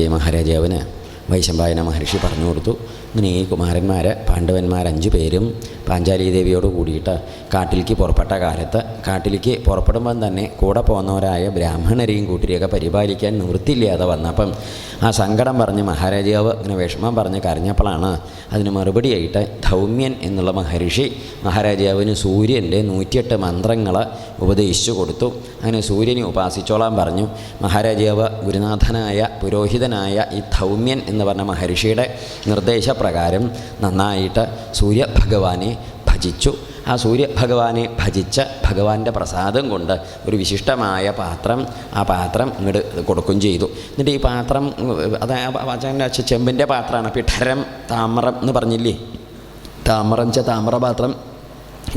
ജനമേജയ മഹാരാജാവിന് വൈശമ്പായന മഹർഷി പറഞ്ഞു കൊടുത്തു. ഇങ്ങനെ ഈ കുമാരന്മാർ പാണ്ഡവന്മാർ അഞ്ചു പേരും പാഞ്ചാലി ദേവിയോട് കൂടിയിട്ട് കാട്ടിലേക്ക് പുറപ്പെട്ട കാലത്ത് കാട്ടിലേക്ക് പുറപ്പെടുമ്പം തന്നെ കൂടെ പോകുന്നവരായ ബ്രാഹ്മണരെയും കൂട്ടരെയൊക്കെ പരിപാലിക്കാൻ നിവൃത്തിയില്ലാതെ വന്നപ്പം ആ സങ്കടം പറഞ്ഞ് മഹാരാജാവ് ഇങ്ങനെ വിഷമം പറഞ്ഞ് കരഞ്ഞപ്പോഴാണ് അതിന് മറുപടിയായിട്ട് ധൗമ്യൻ എന്നുള്ള മഹർഷി മഹാരാജാവിന് സൂര്യന്റെ നൂറ്റിയെട്ട് മന്ത്രങ്ങൾ ഉപദേശിച്ചു കൊടുത്തു. അങ്ങനെ സൂര്യനെ ഉപാസിച്ചോളാൻ പറഞ്ഞു. മഹാരാജാവ് ഗുരുനാഥനായ പുരോഹിതനായ ഈ ധൗമ്യൻ എന്ന് പറഞ്ഞ മഹർഷിയുടെ നിർദ്ദേശപ്രകാരം നന്നായിട്ട് സൂര്യഭഗവാനെ ഭജിച്ചു. ആ സൂര്യഭഗവാനെ ഭജിച്ച ഭഗവാന്റെ പ്രസാദം കൊണ്ട് ഒരു വിശിഷ്ടമായ പാത്രം ആ പാത്രം ഇങ്ങോട്ട് കൊടുക്കും ചെയ്തു. എന്നിട്ട് ഈ പാത്രം അത് വാചകന്റെ ചെമ്പിന്റെ പാത്രമാണ്. പിഠരം താമരം എന്ന് പറഞ്ഞില്ലേ? താമരം ച താമ്രപാത്രം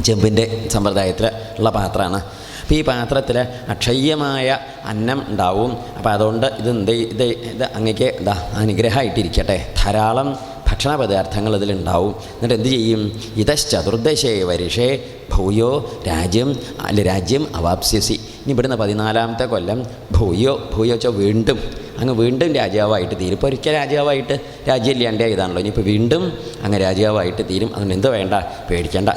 ചെമ്പിന്റെ സമ്പ്രദായത്തിൽ ഉള്ള പാത്രമാണ്. അപ്പോൾ ഈ പാത്രത്തിൽ അക്ഷയ്യമായ അന്നം ഉണ്ടാവും. അപ്പോൾ അതുകൊണ്ട് ഇത് എന്ത് ഇത് ഇത് അങ്ങക്ക് ഇതാ അനുഗ്രഹമായിട്ടിരിക്കട്ടെ. ധാരാളം ഭക്ഷണ പദാർത്ഥങ്ങൾ ഇതിലുണ്ടാവും എന്നിട്ട് എന്ത് ചെയ്യും? ഇതശ്ചതുർദശേ വരിഷേ ഭൂയോ രാജ്യം അല്ല രാജ്യം അവാപ്സ്യസി. ഇനി ഇവിടുന്ന് പതിനാലാമത്തെ കൊല്ലം ഭൂയോ ഭൂയോ വെച്ചാൽ വീണ്ടും അങ്ങ് വീണ്ടും രാജാവായിട്ട് തീരും. ഇപ്പോൾ ഒരിക്കൽ രാജാവായിട്ട് രാജ്യമില്ലാണ്ടേ ഇതാണല്ലോ. ഇനിയിപ്പോൾ വീണ്ടും അങ്ങ് രാജാവായിട്ട് തീരും. അതുകൊണ്ട് എന്ത് വേണ്ട? പേടിക്കേണ്ട.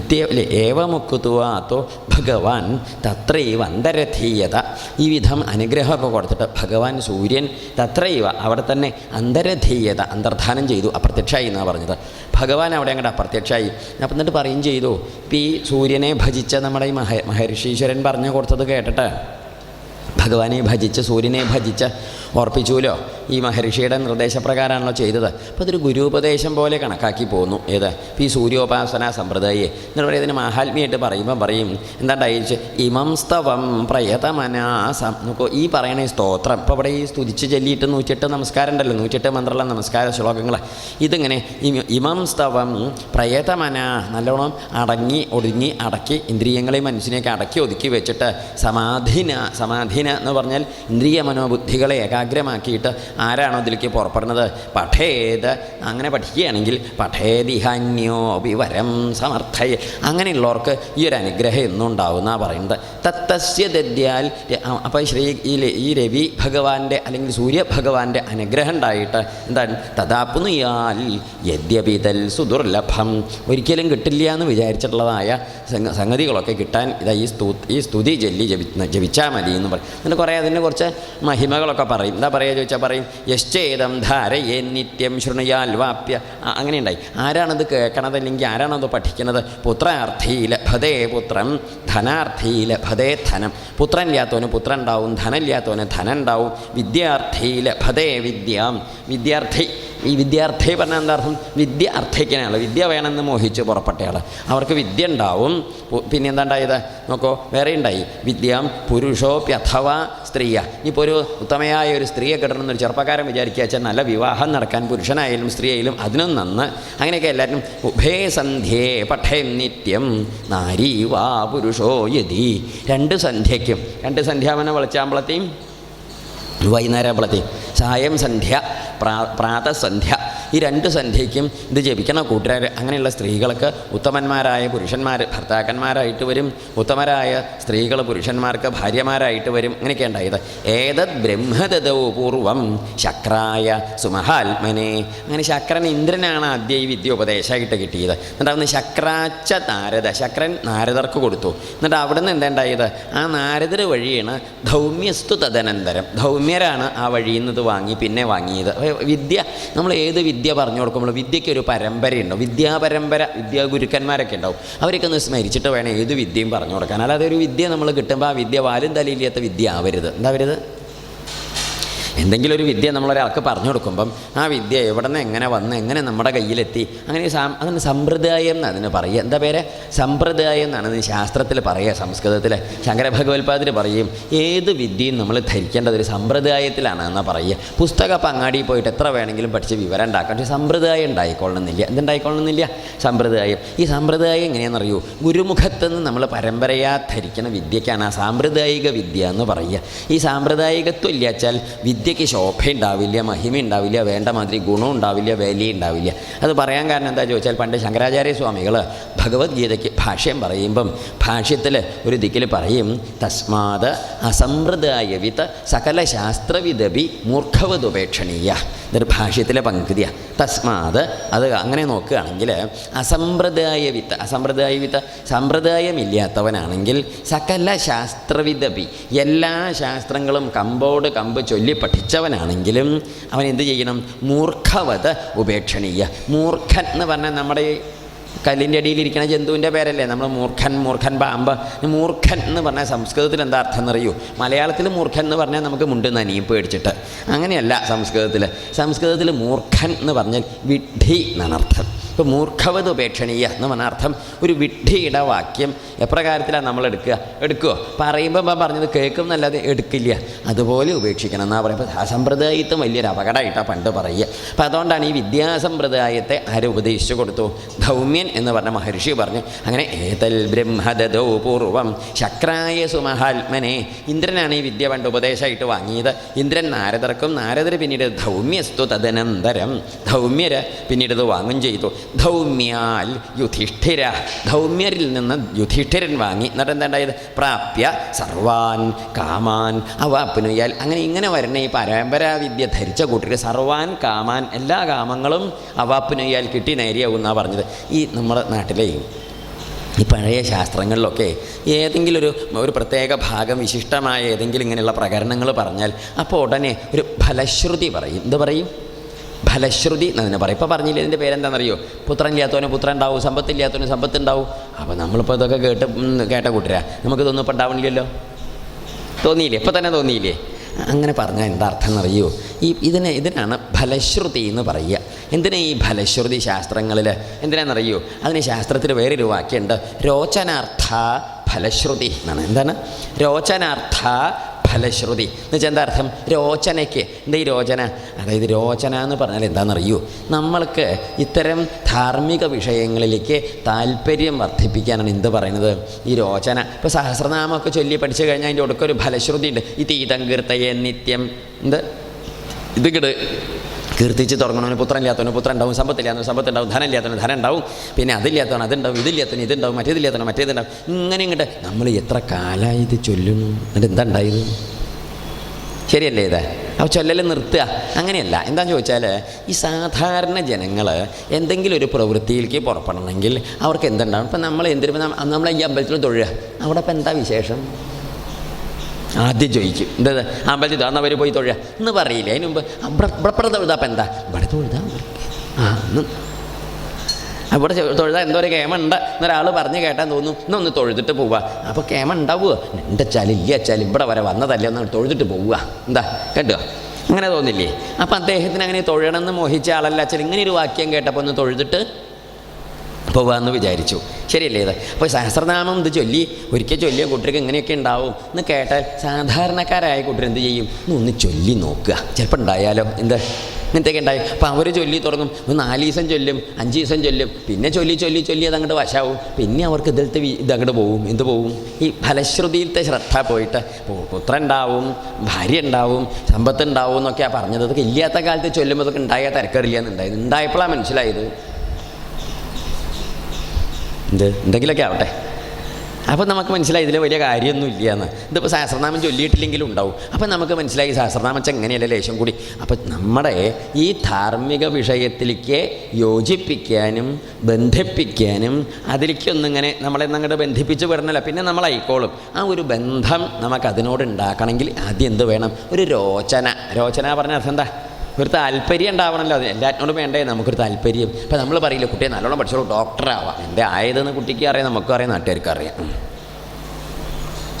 ഇത്തേ അല്ലേ ഏവമുക്കുത്തുവാത്തോ ഭഗവാൻ തത്രൈവ അന്തരധീയത. ഈ വിധം അനുഗ്രഹമൊക്കെ കൊടുത്തിട്ട് ഭഗവാൻ സൂര്യൻ തത്രൈവ അവിടെ തന്നെ അന്തരധീയത അന്തർധാനം ചെയ്തു. അപ്രത്യക്ഷമായി എന്നാണ് പറഞ്ഞത്. ഭഗവാൻ അവിടെ അങ്ങോട്ട് അപ്രത്യക്ഷമായി അപ്പം എന്നിട്ട് പറയും ചെയ്തു ഇപ്പം ഈ സൂര്യനെ ഭജിച്ച നമ്മുടെ ഈ മഹ മഹർഷീശ്വരൻ പറഞ്ഞു കൊടുത്തത് കേട്ടിട്ട് ഭഗവാനെ ഭജിച്ച് സൂര്യനെ ഭജിച്ച് ഓർപ്പിച്ചുല്ലോ ഈ മഹർഷിയുടെ നിർദ്ദേശപ്രകാരമാണല്ലോ ചെയ്തത്. അപ്പോൾ അതൊരു ഗുരുപദേശം പോലെ കണക്കാക്കി പോകുന്നു ഏത്? ഈ സൂര്യോപാസന സമ്പ്രദായെ. എന്നിട്ട് പറയുന്നത് ഇതിന് മാഹാത്മ്യമായിട്ട് പറയുമ്പോൾ പറയും എന്താണ്ടായിച്ച് ഇമം സ്തവം പ്രയതമനാസം. നോക്കോ ഈ പറയണ സ്തോത്രം. ഇപ്പോൾ ഇവിടെ ഈ സ്തുതിച്ച് ചൊല്ലിയിട്ട് നൂറ്റെട്ട് നമസ്കാരം ഉണ്ടല്ലോ. നൂറ്റെട്ട് മന്ത്രമുള്ള നമസ്കാര ശ്ലോകങ്ങൾ ഇതിങ്ങനെ ഇമ- ഇമം സ്തവം പ്രയതമന നല്ലോണം അടങ്ങി ഒടുങ്ങി അടക്കി ഇന്ദ്രിയങ്ങളെയും മനുഷ്യനെയൊക്കെ അടക്കി ഒതുക്കി വെച്ചിട്ട് സമാധിന സമാധിന എന്ന് പറഞ്ഞാൽ ഇന്ദ്രിയ മനോബുദ്ധികളെ ഏകാഗ്രമാക്കിയിട്ട് ആരാണോ ഇതിലേക്ക് പുറപ്പെടുന്നത്? പഠേത്. അങ്ങനെ പഠിക്കുകയാണെങ്കിൽ പഠേതിഹന്യോ വിവരം സമർത്ഥയ. അങ്ങനെയുള്ളവർക്ക് ഈ ഒരു അനുഗ്രഹം എന്നും ഉണ്ടാവുമെന്നാണ് പറയുന്നത്. തത്തസ്യ ദദ്യാൽ അപ്പോൾ ശ്രീ ഈ ഈ രവി ഭഗവാന്റെ അല്ലെങ്കിൽ സൂര്യഭഗവാന്റെ അനുഗ്രഹം ഉണ്ടായിട്ട് എന്താണ്? തഥാപ്പുനുയാൽ യദ്യപിതൽ സുദുർലഭം. ഒരിക്കലും കിട്ടില്ല എന്ന് വിചാരിച്ചിട്ടുള്ളതായ സംഗതികളൊക്കെ കിട്ടാൻ ഇതാ ഈ സ്തു ഈ സ്തുതി ജല്ലി ജപി ജപിച്ചാൽ മതി എന്ന് പറയും എന്നിട്ട് കുറേ അതിന് കുറച്ച് മഹിമകളൊക്കെ പറയും. എന്താ പറയുക ചോദിച്ചാൽ പറയും? യശ്ചേതം ധാരയേ നിത്യം ശൃണുയാൽ വാപ്യ. അങ്ങനെയുണ്ടായി. ആരാണത് കേൾക്കണത് അല്ലെങ്കിൽ ആരാണത് പഠിക്കുന്നത് പുത്രാർത്ഥി ലഭതേ പുത്രം ധനാർത്ഥി ലഭതേ ധനം. പുത്രൻ ഇല്ലാത്തവന് പുത്രൻ ഉണ്ടാവും ധനം ഇല്ലാത്തവന് ധനം ഉണ്ടാവും വിദ്യാർത്ഥി ലഭതേ വിദ്യാം. വിദ്യാർത്ഥി ഈ വിദ്യാർത്ഥി പറഞ്ഞാൽ എന്താ അർത്ഥം? വിദ്യ അർത്ഥിക്കാനാണ് വിദ്യ വേണമെന്ന് മോഹിച്ച് പുറപ്പെട്ടയാൾ അവർക്ക് വിദ്യ ഉണ്ടാവും. പിന്നെ എന്താ ഉണ്ടായത്? നോക്കോ വേറെ ഉണ്ടായി. വിദ്യാം പുരുഷോപ്യഥവാ സ്ത്രീയ. ഇപ്പോൾ ഒരു ഉത്തമയായ ഒരു സ്ത്രീയെ കിട്ടണമെന്നൊരു ചെറുപ്പക്കാരൻ വിചാരിക്കുക വെച്ചാൽ നല്ല വിവാഹം നടക്കാൻ പുരുഷനായാലും സ്ത്രീയായാലും അതിനും നന്ന്. അങ്ങനെയൊക്കെ എല്ലാവരും ഉഭേ സന്ധ്യേ പഠേ നിത്യം നാരീ വാ പുരുഷോ യതി. രണ്ട് സന്ധ്യയ്ക്കും. രണ്ട് സന്ധ്യാവനം വിളിച്ചാമ്പളത്തെയും വൈകുന്നേരമ്പളത്തെയും സായം സന്ധ്യ പ്രാ പ്രാതസന്ധ്യ ഈ രണ്ട് സന്ധ്യയ്ക്കും ഇത് ജപിക്കണം. കൂട്ടുകാർ അങ്ങനെയുള്ള സ്ത്രീകൾക്ക് ഉത്തമന്മാരായ പുരുഷന്മാർ ഭർത്താക്കന്മാരായിട്ട് വരും. ഉത്തമരായ സ്ത്രീകൾ പുരുഷന്മാർക്ക് ഭാര്യമാരായിട്ട് വരും. അങ്ങനെയൊക്കെ ഉണ്ടായത്. ഏതത് ബ്രഹ്മദതോ പൂർവം ശക്രായ സുമഹാത്മനെ. അങ്ങനെ ശക്രൻ ഇന്ദ്രനാണ് ആദ്യം ഈ വിദ്യ ഉപദേശമായിട്ട് കിട്ടിയത്. എന്നിട്ട് അവിടുന്ന് ശക്രാച്ച നാരദ ശക്രൻ നാരദർക്ക് കൊടുത്തു. എന്നിട്ട് അവിടെ നിന്ന് എന്താ ആ നാരദർ വഴിയാണ് ധൗമ്യസ്തു തദനന്തരം. ധൗമ്യരാണ് ആ വഴിയിൽ നിന്ന് ഇത് വാങ്ങി പിന്നെ വാങ്ങിയത്. വിദ്യ നമ്മൾ ഏത് വിദ്യ പറഞ്ഞു കൊടുക്കുമ്പോൾ വിദ്യയ്ക്ക് ഒരു പരമ്പരയുണ്ടോ വിദ്യാപരമ്പര വിദ്യാഗുരുക്കന്മാരൊക്കെ ഉണ്ടാവും. അവരൊക്കെ ഒന്ന് സ്മരിച്ചിട്ട് വേണം ഏത് വിദ്യയും പറഞ്ഞു കൊടുക്കാൻ. അല്ലാതെ ഒരു വിദ്യ നമ്മൾ കിട്ടുമ്പോൾ ആ വിദ്യ വാലും തലയില്ലാത്ത വിദ്യ ആവരുത്. എന്താ വരുത് എന്തെങ്കിലും ഒരു വിദ്യ നമ്മളൊരാൾക്ക് പറഞ്ഞു കൊടുക്കുമ്പം ആ വിദ്യ എവിടെ നിന്ന് എങ്ങനെ വന്ന് എങ്ങനെ നമ്മുടെ കയ്യിലെത്തി? അങ്ങനെ അതിന് സമ്പ്രദായം എന്ന് അതിന് പറയുക. എന്താ പേര്? സമ്പ്രദായം എന്നാണ് അതിന് ശാസ്ത്രത്തിൽ പറയുക സംസ്കൃതത്തിൽ ശങ്കര ഭഗവത്പാദിന് പറയും ഏത് വിദ്യയും നമ്മൾ ധരിക്കേണ്ടത് ഒരു സമ്പ്രദായത്തിലാണ് എന്നാണ് പറയുക. പുസ്തക പങ്ങാടിയിൽ പോയിട്ട് എത്ര വേണമെങ്കിലും പഠിച്ച് വിവരം ഉണ്ടാക്കാം പക്ഷേ സമ്പ്രദായം ഉണ്ടായിക്കൊള്ളണമെന്നില്ല എന്തുണ്ടായിക്കൊള്ളണമെന്നില്ല സമ്പ്രദായം. ഈ സമ്പ്രദായം എങ്ങനെയാണെന്നറിയൂ ഗുരുമുഖത്ത് നിന്ന് നമ്മൾ പരമ്പരയാ ധരിക്കുന്ന വിദ്യയ്ക്കാണ് ആ സാമ്പ്രദായിക വിദ്യ എന്ന് പറയുക. ഈ സാമ്പ്രദായികത്വം ഇല്ലാച്ചാൽ വിദ്യ വിദ്യയ്ക്ക് ശോഭ ഉണ്ടാവില്ല മഹിമ ഉണ്ടാവില്ല വേണ്ട മാതിരി ഗുണം ഉണ്ടാവില്ല വില ഉണ്ടാവില്ല. അത് പറയാൻ കാരണം എന്താ ചോദിച്ചാൽ പണ്ട് ശങ്കരാചാര്യ സ്വാമികൾ ഭഗവത്ഗീതയ്ക്ക് ഭാഷ്യം പറയുമ്പം ഭാഷ്യത്തിൽ ഒരു ദിക്കിൽ പറയും തസ്മാത് അസമ്പ്രദായ വിത്ത് സകല ശാസ്ത്രവിദപി മൂർഖവതുപേക്ഷണീയ ഇതൊരു ഭാഷ്യത്തിലെ പങ്കുതിയാണ് തസ്മാത് അത് അങ്ങനെ നോക്കുകയാണെങ്കിൽ അസമ്പ്രദായ വിത്ത് അസമ്പ്രദായ വിത്ത് സമ്പ്രദായമില്ലാത്തവനാണെങ്കിൽ സകല ശാസ്ത്രവിദപി എല്ലാ ശാസ്ത്രങ്ങളും കമ്പോട് കമ്പ് ചൊല്ലി പഠിച്ചവനാണെങ്കിലും അവൻ എന്ത് ചെയ്യണം? മൂർഖവത് ഉപേക്ഷണീയ. മൂർഖൻ എന്ന് പറഞ്ഞാൽ നമ്മുടെ കല്ലിന്റെ അടിയിലിരിക്കുന്ന ജന്തുവിന്റെ പേരല്ലേ? നമ്മൾ മൂർഖൻ മൂർഖൻ പാമ്പ്. മൂർഖൻ എന്ന് പറഞ്ഞാൽ സംസ്കൃതത്തിൽ എന്താ അർത്ഥം എന്നറിയൂ? മലയാളത്തിൽ മൂർഖൻ എന്ന് പറഞ്ഞാൽ നമുക്ക് മുണ്ട് നനിയും പേടിച്ചിട്ട്. അങ്ങനെയല്ല സംസ്കൃതത്തിൽ. സംസ്കൃതത്തിൽ മൂർഖൻ എന്ന് പറഞ്ഞാൽ വിഡ്ഢി എന്നാണ് അർത്ഥം. ഇപ്പോൾ മൂർഖവത് ഉപേക്ഷണീയ എന്ന് പറഞ്ഞ അർത്ഥം ഒരു വിഡ്ഢിയുടെ വാക്യം എപ്രകാരത്തിലാണ് നമ്മൾ എടുക്കുക എടുക്കുമോ പറയുമ്പോൾ പറഞ്ഞത് കേൾക്കും എന്നല്ലാതെ എടുക്കില്ല. അതുപോലെ ഉപേക്ഷിക്കണം എന്നാ പറയുമ്പോൾ സമ്പ്രദായത്വം വലിയൊരു അപകടമായിട്ടാണ് പണ്ട് പറയുക. അപ്പം അതുകൊണ്ടാണ് ഈ വിദ്യാസമ്പ്രദായത്തെ ആര് ഉപദേശിച്ചു കൊടുത്തു? ധൗമ്യൻ എന്ന് പറഞ്ഞ മഹർഷി പറഞ്ഞു അങ്ങനെ ഏതൽ ബ്രഹ്മദോ പൂർവം ശക്രായ സുമഹാത്മനെ. ഇന്ദ്രനാണ് ഈ വിദ്യ പണ്ട് ഉപദേശമായിട്ട് വാങ്ങിയത്. ഇന്ദ്രൻ നാരദർക്കും നാരദർ പിന്നീട് ധൗമ്യസ്തു തദനന്തരം. ധൗമ്യര് പിന്നീട് ഇത് വാങ്ങും ചെയ്തു. ധൗമ്യാൽ യുധിഷ്ഠിര. ധൗമ്യരിൽ നിന്ന് യുധിഷ്ഠിരൻ വാങ്ങി. എന്നിട്ട് എന്താണ്ടായത് പ്രാപ്യ സർവാൻ കാമാൻ അവാപ്നുയാൽ അങ്ങനെ ഇങ്ങനെ വരണ. ഈ പരമ്പരാവിദ്യ ധരിച്ച കൂട്ടർ സർവാൻ കാമാൻ എല്ലാ കാമങ്ങളും അവാപ്നുയാൽ കിട്ടി നേരിയാവും എന്നാണ് പറഞ്ഞത്. ഈ നമ്മുടെ നാട്ടിലെ ഈ പഴയ ശാസ്ത്രങ്ങളിലൊക്കെ ഏതെങ്കിലും ഒരു ഒരു പ്രത്യേക ഭാഗം വിശിഷ്ടമായ ഏതെങ്കിലും ഇങ്ങനെയുള്ള പ്രകരണങ്ങൾ പറഞ്ഞാൽ അപ്പോൾ ഉടനെ ഒരു ഫലശ്രുതി പറയും. എന്ത് പറയും? ഫലശ്രുതി എന്നതിനെ പറയും. ഇപ്പോൾ പറഞ്ഞില്ലേ ഇതിന്റെ പേരെന്താണെന്നറിയോ? പുത്രൻ ഇല്ലാത്തവന് പുത്രൻ ഉണ്ടാവും സമ്പത്തില്ലാത്തവന് സമ്പത്ത് ഉണ്ടാവും അപ്പോൾ നമ്മളിപ്പോൾ ഇതൊക്കെ കേട്ട് കേട്ട കൂട്ടരാ. നമുക്കിതൊന്നും ഇപ്പം ഉണ്ടാവണില്ലല്ലോ? തോന്നിയില്ലേ? ഇപ്പം തന്നെ തോന്നിയില്ലേ? അങ്ങനെ പറഞ്ഞാൽ എന്താ അർത്ഥം എന്നറിയോ? ഈ ഇതിനെ ഇതിനാണ് ഫലശ്രുതി എന്ന് പറയുക. എന്തിനാ ഈ ഫലശ്രുതി ശാസ്ത്രങ്ങളിൽ എന്തിനാണെന്നറിയോ? അതിന് ശാസ്ത്രത്തിൽ വേറൊരു വാക്യമുണ്ട്. രോചനാർത്ഥ ഫലശ്രുതി എന്നാണ്. എന്താണ്? രോചനാർത്ഥ ഫലശ്രുതി എന്ന് വെച്ചാൽ എന്താ അർത്ഥം? രോചനയ്ക്ക്. എന്താ ഈ രോചന? അതായത് രോചന എന്ന് പറഞ്ഞാൽ എന്താണെന്നറിയൂ? നമ്മൾക്ക് ഇത്തരം ധാർമ്മിക വിഷയങ്ങളിലേക്ക് താല്പര്യം വർദ്ധിപ്പിക്കാനാണ് എന്ത് പറയുന്നത്? ഈ രോചന. ഇപ്പോൾ സഹസ്രനാമമൊക്കെ ചൊല്ലി പഠിച്ചു കഴിഞ്ഞാൽ അതിന്റെ ഒടുക്കൊരു ഫലശ്രുതി ഉണ്ട് ഈ തീതം കീർത്തയെ നിത്യം. എന്ത്? ഇത് കിട് കീർത്തിച്ച് തുടങ്ങണവന് പുത്രൻ ഇല്ലാത്തവന് പുത്രൻ ഉണ്ടാവും സമ്പത്തില്ലാത്തവന് സമ്പത്ത് ഉണ്ടാവും ധനം ഇല്ലാത്തവന് ധനം ഉണ്ടാവും പിന്നെ അതില്ലാത്തവന് അതുണ്ടാവും ഇതില്ലാത്തവന് ഇതുണ്ടാവും മറ്റേതില്ലാത്തവന് മറ്റേതുണ്ടാവും ഇങ്ങനെ ഇങ്ങോട്ട് നമ്മൾ എത്ര കാലമായി ഇത് ചൊല്ലുന്നു? എന്നിട്ട് എന്താ ഉണ്ടായത്? ശരിയല്ലേ ഇത്? അപ്പോൾ ചൊല്ലൽ നിർത്തുക. അങ്ങനെയല്ല. എന്താണെന്ന് ചോദിച്ചാൽ ഈ സാധാരണ ജനങ്ങൾ എന്തെങ്കിലും ഒരു പ്രവൃത്തിയിലേക്ക് പുറപ്പെടണമെങ്കിൽ അവർക്ക് എന്തുണ്ടാവും? ഇപ്പം നമ്മൾ എന്തിനും നമ്മൾ ഈ അമ്പലത്തിൽ തൊഴുക. അവിടെ ഇപ്പം എന്താ വിശേഷം? ആദ്യം ചോദിക്കും. എന്താ അമ്പലത്തിൽ അന്ന് അവർ പോയി തൊഴുക? എന്ന് പറയില്ല? അതിന് മുമ്പ് ഇവിടെ തൊഴുതാ അപ്പം എന്താ? ഇവിടെ തൊഴുതാ ആ ഒന്ന് അവിടെ തൊഴുതാ എന്തോ ഒരു കേമ ഉണ്ട് എന്നൊരാൾ പറഞ്ഞ് കേട്ടാൻ തോന്നും എന്നൊന്ന് തൊഴുതിട്ട് പോവുക അപ്പോൾ കേമ ഉണ്ടാവുക വെച്ചാൽ ഇല്ല വെച്ചാൽ ഇവിടെ വരെ വന്നതല്ലേ? ഒന്ന് തൊഴുതിട്ട് പോവുക എന്താ? കേട്ടോ? അങ്ങനെ തോന്നില്ലേ? അപ്പം അദ്ദേഹത്തിന് അങ്ങനെ തൊഴണമെന്ന് മോഹിച്ച ആളല്ല അച്ഛൻ. ഇങ്ങനെ ഒരു വാക്യം കേട്ടപ്പോൾ ഒന്ന് തൊഴുതിട്ട് പോവാന്ന് വിചാരിച്ചു. ശരിയല്ലേ ഇത്? അപ്പോൾ സഹസ്രനാമം ഇത് ചൊല്ലി ഒരിക്കൽ ചൊല്ലിയ കുട്ടികൾക്ക് ഇങ്ങനെയൊക്കെ ഉണ്ടാവും. എന്ന് കേട്ടാൽ സാധാരണക്കാരായ കുട്ടികൾ എന്ത് ചെയ്യും? ഒന്ന് ചൊല്ലി നോക്കുക. ചിലപ്പോൾ ഉണ്ടായാലോ? എന്ത്? ഇങ്ങനത്തെയൊക്കെ ഉണ്ടായി. അപ്പോൾ അവർ ചൊല്ലി തുടങ്ങും. ഒന്ന് നാല് ദിവസം ചൊല്ലും അഞ്ച് ദിവസം ചൊല്ലും. പിന്നെ ചൊല്ലി ചൊല്ലി ചൊല്ലി അത് അങ്ങോട്ട് വശാവും. പിന്നെ അവർക്ക് ഇതിലത്തെ വി- ഇത് അങ്ങോട്ട് പോവും. എന്ത് പോവും? ഈ ഫലശ്രുതിയിലത്തെ ശ്രദ്ധ പോയിട്ട് പുത്രൻ ഉണ്ടാവും ഭാര്യ ഉണ്ടാവും സമ്പത്ത് ഉണ്ടാവും എന്നൊക്കെയാണ് പറഞ്ഞത്. അതൊക്കെ ഇല്ലാത്ത കാലത്ത് ചൊല്ലുമ്പോൾ അതൊക്കെ ഉണ്ടായ തിരക്കറില്ല എന്നുണ്ടായത്. ഉണ്ടായപ്പോഴാണ് മനസ്സിലായത്. എന്ത്? എന്തെങ്കിലുമൊക്കെ ആവട്ടെ. അപ്പോൾ നമുക്ക് മനസ്സിലായി ഇതിൽ വലിയ കാര്യമൊന്നും ഇല്ല എന്ന് ഇതിപ്പോൾ സഹസ്രനാമം ചൊല്ലിയിട്ടില്ലെങ്കിലും ഉണ്ടാവും. അപ്പോൾ നമുക്ക് മനസ്സിലായി സഹസ്രനാമം എങ്ങനെയല്ല ലേശം കൂടി. അപ്പോൾ നമ്മുടെ ഈ ധാർമ്മിക വിഷയത്തിലേക്ക് യോജിപ്പിക്കാനും ബന്ധിപ്പിക്കാനും അതിലേക്കൊന്നിങ്ങനെ നമ്മളെ അങ്ങോട്ട് ബന്ധിപ്പിച്ച് വിടണമല്ല പിന്നെ നമ്മളായിക്കോളും. ആ ഒരു ബന്ധം നമുക്ക് അതിനോട് ഉണ്ടാക്കണമെങ്കിൽ ആദ്യം എന്ത് വേണം? ഒരു രോചന. രോചന പറഞ്ഞ അർത്ഥം എന്താ? ഒരു താല്പര്യം ഉണ്ടാവണമല്ലോ അത് എല്ലാറ്റിനോടും വേണ്ടേ. നമുക്കൊരു താല്പര്യം. ഇപ്പം നമ്മൾ പറയില്ല കുട്ടിയെ നല്ലോണം പഠിച്ചോളൂ ഡോക്ടറാവാം എന്റെ ആയതെന്ന് കുട്ടിക്ക് അറിയാം നമുക്കും അറിയാം നാട്ടുകാർക്ക് അറിയാം. ഉം.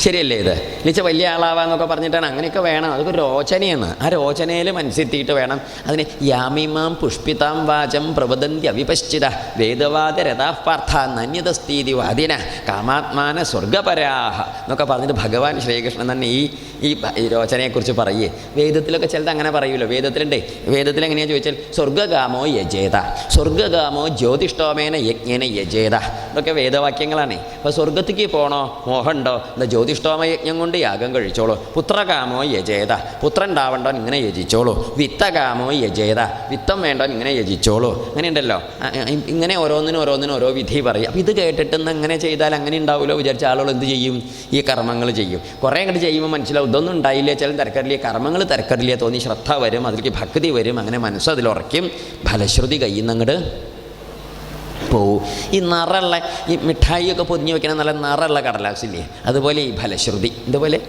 ശരിയല്ലേ ഇത്? എന്നുവെച്ചാൽ വലിയ ആളാവാന്നൊക്കെ പറഞ്ഞിട്ടാണ് അങ്ങനെയൊക്കെ വേണം. അതൊക്കെ രോചനയാണ്. ആ രോചനയിൽ മനസ്സിത്തിയിട്ട് വേണം അതിന് യാമിമാം പുഷ്പിതാം വാചം പ്രവദന്തി അവിപശ്ചിത വേദവാദ രഥാപാർത്ഥ നന്യതസ്ഥീതി വാദിന കാമാത്മാന സ്വർഗപരാഹ എന്നൊക്കെ പറഞ്ഞിട്ട് ഭഗവാൻ ശ്രീകൃഷ്ണൻ തന്നെ ഈ ഈ രോചനയെക്കുറിച്ച് പറയേ. വേദത്തിലൊക്കെ ചിലത് അങ്ങനെ പറയുമല്ലോ. വേദത്തിലുണ്ടേ. വേദത്തിൽ എങ്ങനെയാ ചോദിച്ചാൽ സ്വർഗകാമോ യജേത സ്വർഗകാമോ ജ്യോതിഷ്ടോമേന യജ്ഞേന യജേത. ഇതൊക്കെ വേദവാക്യങ്ങളാണ്. അപ്പോൾ സ്വർഗത്തേക്ക് പോകണോ മോഹമുണ്ടോ എന്താ ജ്യോതിഷ ഉച്ഛിഷ്ടോമയജ്ഞം കൊണ്ട് യാഗം കഴിച്ചോളൂ. പുത്രകാമോ യജേത. പുത്രൻ ഉണ്ടാവേണ്ടവൻ ഇങ്ങനെ യജിച്ചോളൂ. വിത്തകാമോ യജേത. വിത്തം വേണ്ടോ ഇങ്ങനെ യജിച്ചോളൂ. അങ്ങനെയുണ്ടല്ലോ. ഇങ്ങനെ ഓരോന്നിനും ഓരോന്നിനും ഓരോ വിധി പറയും. അപ്പം ഇത് കേട്ടിട്ട് ഇന്ന് അങ്ങനെ ചെയ്താൽ അങ്ങനെ ഉണ്ടാവുമല്ലോ വിചാരിച്ച ആളുകൾ എന്ത് ചെയ്യും? ഈ കർമ്മങ്ങൾ ചെയ്യും. കുറേ അങ്ങോട്ട് ചെയ്യുമ്പോൾ മനസ്സിലാവും ഇതൊന്നും ഉണ്ടായില്ല ചില തിരക്കറില്ലേ കർമ്മങ്ങൾ തിരക്കറില്ലേ തോന്നി ശ്രദ്ധ വരും അതിലേക്ക് ഭക്തി വരും അങ്ങനെ മനസ്സ് അതിലുറയ്ക്കും ഫലശ്രുതി കയ്യിൽ പോവും. ഈ നിറമുള്ള ഈ മിഠായിയൊക്കെ പൊതിഞ്ഞ് വെക്കണ നല്ല നിറമുള്ള കടലാസില്ലേ? അതുപോലെ ഈ ഫലശ്രുതി. ഇതുപോലെ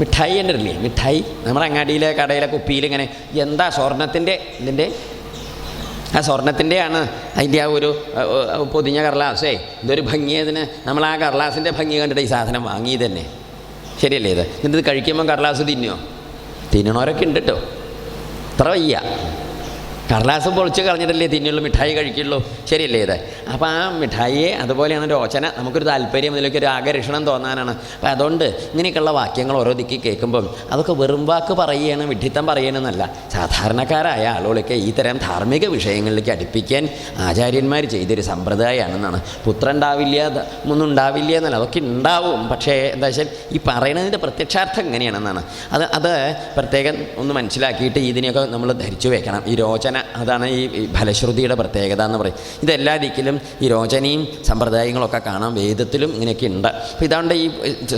മിഠായി കണ്ടിട്ടില്ലേ മിഠായി നമ്മുടെ അങ്ങാടിയിലെ കടയിലെ കുപ്പിയിൽ ഇങ്ങനെ എന്താ സ്വർണത്തിന്റെ ഇതിന്റെ? ആ സ്വർണത്തിന്റെയാണ് അതിന്റെ ആ ഒരു പൊതിഞ്ഞ കടലാസേ. ഇതൊരു ഭംഗിയതിന് നമ്മൾ ആ കടലാസിന്റെ ഭംഗി കണ്ടിട്ട് ഈ സാധനം വാങ്ങി തന്നെ. ശരിയല്ലേ ഇത്? എന്നിട്ട് കഴിക്കുമ്പോൾ കടലാസ് തിന്നോ തിന്നണോരൊക്കെ ഉണ്ട് കേട്ടോ അത്ര വയ്യ. കടലാസ് പൊളിച്ച് കളഞ്ഞിട്ടല്ലേ തിന്നുള്ളൂ മിഠായി കഴിക്കുള്ളൂ? ശരിയല്ലേ ഇത്? അപ്പോൾ ആ മിഠായിയെ അതുപോലെയാണ് രോചന. നമുക്കൊരു താല്പര്യം അതിലേക്ക് ഒരു ആകർഷണം തോന്നാനാണ്. അപ്പോൾ അതുകൊണ്ട് ഇങ്ങനെയൊക്കെയുള്ള വാക്യങ്ങൾ ഓരോ ദിക്കി കേൾക്കുമ്പം അതൊക്കെ വെറും വാക്ക് പറയുകയാണ് വിഡ്ഢിത്തം പറയണമെന്നല്ല സാധാരണക്കാരായ ആളുകളൊക്കെ ഈ തരം ധാർമ്മിക വിഷയങ്ങളിലേക്ക് അടുപ്പിക്കാൻ ആചാര്യന്മാർ ചെയ്തൊരു സമ്പ്രദായമാണെന്നാണ്. പുത്രണ്ടാവില്ല ഒന്നും ഉണ്ടാവില്ല എന്നല്ല അതൊക്കെ ഉണ്ടാവും. പക്ഷേ എന്താ വെച്ചാൽ ഈ പറയുന്നതിന്റെ പ്രത്യക്ഷാർത്ഥം എങ്ങനെയാണെന്നാണ്. അത് അത് പ്രത്യേകം ഒന്ന് മനസ്സിലാക്കിയിട്ട് ഇതിനെയൊക്കെ നമ്മൾ ധരിച്ചു വെക്കണം. ഈ രോചന അതാണ് ഈ ഫലശ്രുതിയുടെ പ്രത്യേകത എന്ന് പറയും. ഇതെല്ലാ ദിക്കിലും ഈ രോചനയും സമ്പ്രദായങ്ങളൊക്കെ കാണാം വേദത്തിലും ഇങ്ങനെയൊക്കെ ഉണ്ട്. അപ്പോൾ ഇതാണ്ട് ഈ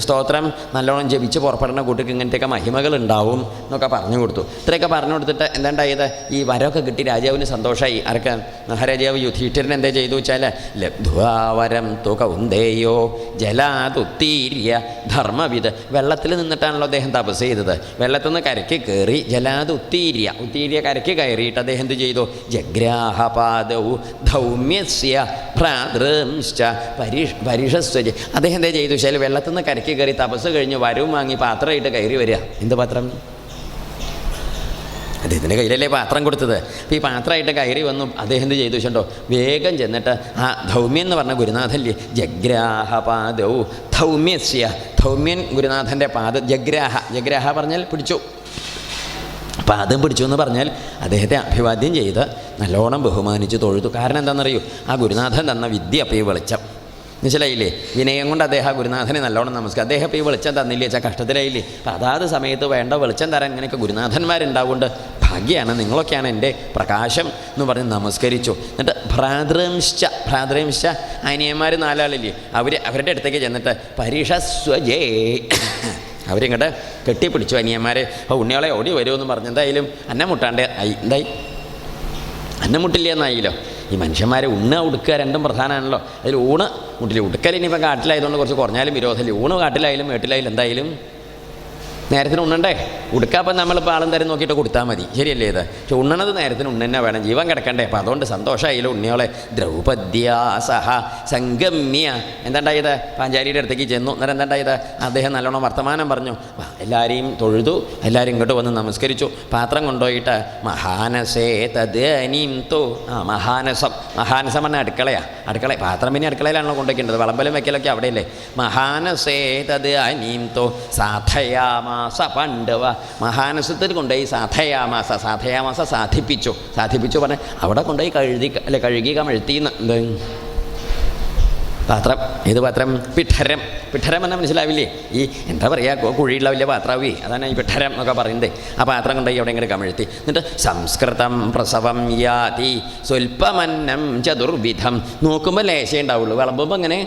സ്തോത്രം നല്ലോണം ജപിച്ച് പുറപ്പെടുന്ന കൂട്ടിക്ക് ഇങ്ങനത്തെയൊക്കെ മഹിമകൾ ഉണ്ടാവും എന്നൊക്കെ പറഞ്ഞു കൊടുത്തു. ഇത്രയൊക്കെ പറഞ്ഞു കൊടുത്തിട്ട് എന്താണ്ടായത്? ഈ വരമൊക്കെ കിട്ടി രാജാവിന് സന്തോഷമായി ആർക്ക് മഹാരാജാവ് യുധീഷ്ഠിരൻ എന്താ ചെയ്തു വെച്ചാൽ ലബ്ധ്വാവരം തുകൗന്ദേയോ ജലാതുത്തീര്യ ധർമ്മവിത് വെള്ളത്തിൽ നിന്നിട്ടാണല്ലോ അദ്ദേഹം തപസ് ചെയ്തത്. വെള്ളത്തിൽ നിന്ന് കരയ്ക്ക് കയറി ജലാതുത്തീര്യ ഉത്തീര്യ കരയ്ക്ക് കയറിയിട്ട് അദ്ദേഹം എന്ത് ചെയ്തു? ജഗ്രാഹപാദൗ ധൗമ്യസ്യ ഭ്രാതൃംശ്ച പരിഷ് പരിഷസ്വജ അദ്ദേഹം എന്താ ചെയ്തു? വെച്ചാൽ വെള്ളത്തിൽ നിന്ന് കരക്കി കയറി തപസ് കഴിഞ്ഞ് വരവും വാങ്ങി പാത്രമായിട്ട് കയറി വരിക. എന്ത് പാത്രം? അദ്ദേഹത്തിന്റെ കയ്യിലല്ലേ പാത്രം കൊടുത്തത്. അപ്പോൾ ഈ പാത്രമായിട്ട് കയറി വന്നു അദ്ദേഹം എന്ത് ചെയ്തു വെച്ചിട്ടുണ്ടോ വേഗം ചെന്നിട്ട് ആ ധൗമ്യൻ എന്ന് പറഞ്ഞ ഗുരുനാഥല്ലേ ജഗ്രാഹപാദൗ ധൗമ്യസ്യ. ധൗമ്യൻ ഗുരുനാഥന്റെ പാദ ജഗ്രാഹ ജഗ്രാഹ പറഞ്ഞാൽ പിടിച്ചു. പാദം പിടിച്ചു എന്ന് പറഞ്ഞാൽ അദ്ദേഹത്തെ അഭിവാദ്യം ചെയ്ത് നല്ലോണം ബഹുമാനിച്ച് തൊഴുതു. കാരണം എന്താണെന്നറിയൂ? ആ ഗുരുനാഥൻ തന്ന വിദ്യ അപ്പോൾ ഈ വെളിച്ചം. മനസ്സിലായില്ലേ? വിനയം കൊണ്ട് അദ്ദേഹം ഗുരുനാഥനെ നല്ലോണം നമസ്കാരം അദ്ദേഹം ഇപ്പോൾ ഈ വെളിച്ചം തന്നില്ലേ? വെച്ചാൽ കഷ്ടത്തിലായില്ലേ? അപ്പം അതാത് സമയത്ത് വേണ്ട വെളിച്ചം തരാൻ ഇങ്ങനെയൊക്കെ ഗുരുനാഥന്മാരുണ്ടാവുകൊണ്ട് ഭാഗ്യമാണ് നിങ്ങളൊക്കെയാണ് എന്റെ പ്രകാശം എന്ന് പറഞ്ഞ് നമസ്കരിച്ചു. എന്നിട്ട് ഭ്രാതൃംശ്ച ഭ്രാതൃംശ്ച അനിയന്മാർ നാലാളില്ലേ? അവർ അവരുടെ അടുത്തേക്ക് ചെന്നിട്ട് പരീക്ഷസ്വജേ അവരിങ്ങോട്ട് കെട്ടിപ്പിടിച്ചു അനിയന്മാരെ. അപ്പോൾ ഉണ്ണികളെ ഓടി വരുമെന്ന് പറഞ്ഞു എന്തായാലും അന്നം മുട്ടാണ്ട് ആയി. എന്തായി? അന്നം മുട്ടില്ല എന്നായില്ലോ ഈ മനുഷ്യന്മാരെ ഉണ്ണ ഉടുക്കുക രണ്ടും പ്രധാനമാണല്ലോ. അതിൽ ഊണ് മുട്ടില്ല. ഉടുക്കൽ ഇനിയിപ്പോൾ കാട്ടിലായതുകൊണ്ട് കുറച്ച് കുറഞ്ഞാലും വിരോധമില്ല. ഊണ് കാട്ടിലായാലും വീട്ടിലായാലും എന്തായാലും നേരത്തിന് ഉണ്ണണ്ടേ? ഉടുക്കാപ്പം നമ്മളിപ്പോൾ ആളും തരം നോക്കിയിട്ട് കൊടുത്താൽ മതി. ശരിയല്ലേ ഇത്? പക്ഷെ ഉണ്ണണത് നേരത്തിന് ഉണ്ണന്നെ വേണം. ജീവൻ കിടക്കണ്ടേ? അപ്പം അതുകൊണ്ട് സന്തോഷമായില്ല ഉണ്ണിയോളെ? ദ്രൗപദ്യാസഹ സംഗമ്യ. എന്താണ്ടായത് പാഞ്ചാരിയുടെ അടുത്തേക്ക് ചെന്നു. അന്നേരം എന്താണ്ടായത് അദ്ദേഹം നല്ലോണം വർത്തമാനം പറഞ്ഞു. എല്ലാവരെയും തൊഴുതു എല്ലാവരും ഇങ്ങോട്ട് വന്ന് നമസ്കരിച്ചു. പാത്രം കൊണ്ടുപോയിട്ട് മഹാനസേ തത് അനീം തോ. ആ മഹാനസം. മഹാനസം പറഞ്ഞ അടുക്കളയാ. അടുക്കള പാത്രം പിന്നെ അടുക്കളയിലാണല്ലോ കൊണ്ടുവയ്ക്കേണ്ടത് വളമ്പലം വെക്കലൊക്കെ അവിടെയല്ലേ? മഹാനസേ തത് അനീം തോ സാധയാമാസ പണ്ഡവ. മഹാനസത്തിൽ കൊണ്ടുപോയി സാധയാമാസ സാധയാമാസ സാധിപ്പിച്ചു. സാധിപ്പിച്ചു പറഞ്ഞ് അവിടെ കൊണ്ടുപോയി കഴുതി അല്ലെ കഴുകി കമഴ്ത്തിന്ന് എന്ത്? പാത്രം. ഏത് പാത്രം? പിഠരം. പിഠരം എന്നാൽ മനസ്സിലാവില്ലേ? ഈ എന്താ പറയുക കുഴിയുള്ള വലിയ പാത്രാവേ. അതാണ് ഈ പിഠരം എന്നൊക്കെ പറയുന്നത്. ആ പാത്രം കൊണ്ടുപോയി എവിടെ ഇങ്ങനെ കമഴ്ത്തി. എന്നിട്ട് സംസ്കൃതം പ്രസവം യാതി സ്വൽപ്പമന്നം ചതുർവിധം. നോക്കുമ്പോൾ ലേശേ ഉണ്ടാവുള്ളൂ. വിളമ്പുമ്പോൾ അങ്ങനെ.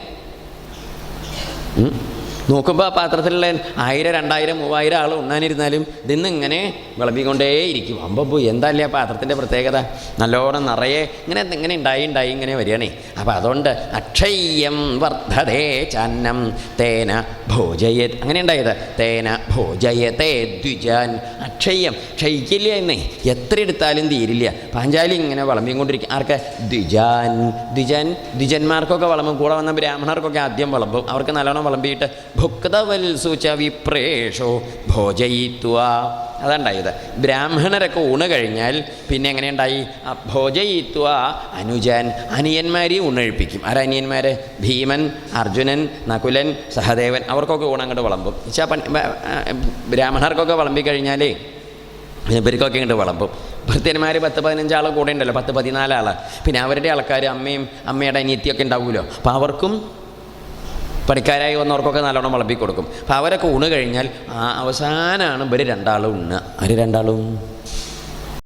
നോക്കുമ്പോൾ ആ പാത്രത്തിലുള്ള ആയിരം രണ്ടായിരം മൂവായിരം ആൾ ഉണ്ണാനിരുന്നാലും ഇതിന്ന് ഇങ്ങനെ വിളമ്പിക്കൊണ്ടേയിരിക്കും. അമ്പോ എന്തല്ലേ ആ പാത്രത്തിന്റെ പ്രത്യേകത? നല്ലോണം നിറയെ ഇങ്ങനെ ഇങ്ങനെ ഉണ്ടായി ഉണ്ടായി ഇങ്ങനെ വരികയാണേ. അപ്പോൾ അതുകൊണ്ട് അക്ഷയ്യം വർദ്ധതേ ചന്നം തേന ഭോജയ അങ്ങനെ ഉണ്ടായത് തേന ഭോജയത്തെ ദ്വിജാൻ അക്ഷയം ക്ഷയിക്കില്ല എന്നേ എത്ര എടുത്താലും തീരില്ല. പാഞ്ചാലി ഇങ്ങനെ വളമ്പിയും കൊണ്ടിരിക്കും ആർക്ക്? ദ്വിജാൻ. ദ്വിജൻ ദ്വിജന്മാർക്കൊക്കെ വളമ്പും. കൂടെ വന്ന ബ്രാഹ്മണർക്കൊക്കെ ആദ്യം വളമ്പും. അവർക്ക് നല്ലോണം വളമ്പിയിട്ട് ഭുക്തവൽസൂച്ച വിപ്രേഷോ ഭോജയിത്വ. അതുണ്ടായത് ബ്രാഹ്മണരൊക്കെ ഊണ് കഴിഞ്ഞാൽ പിന്നെ എങ്ങനെയുണ്ടായി? ഭോജയിത്വ അനുജൻ അനിയന്മാരെയും ഊണഴിപ്പിക്കും ആരനിയന്മാർ ഭീമൻ അർജുനൻ നകുലൻ സഹദേവൻ. അവർക്കൊക്കെ ഊണങ്ങോട്ട് വിളമ്പും. വെച്ചാൽ ബ്രാഹ്മണർക്കൊക്കെ വിളമ്പിക്കഴിഞ്ഞാലേ പിന്നെ ഇവർക്കൊക്കെ ഇങ്ങോട്ട് വിളമ്പും. ഭൃത്യന്മാർ പത്ത് പതിനഞ്ചാൾ കൂടെ ഉണ്ടല്ലോ പത്ത് പതിനാലാൾ പിന്നെ അവരുടെ ആൾക്കാർ അമ്മയും അമ്മയുടെ അനിയത്തിയൊക്കെ ഉണ്ടാവുമല്ലോ അപ്പോൾ അവർക്കും പണിക്കാരായി വന്നവർക്കൊക്കെ നല്ലോണം വിളമ്പി കൊടുക്കും അപ്പോൾ അവരൊക്കെ ഊണ് കഴിഞ്ഞാൽ ആ അവസാനമാണ് ഇവർ രണ്ടാളും ഉണ്ണുക. അവർ രണ്ടാളും?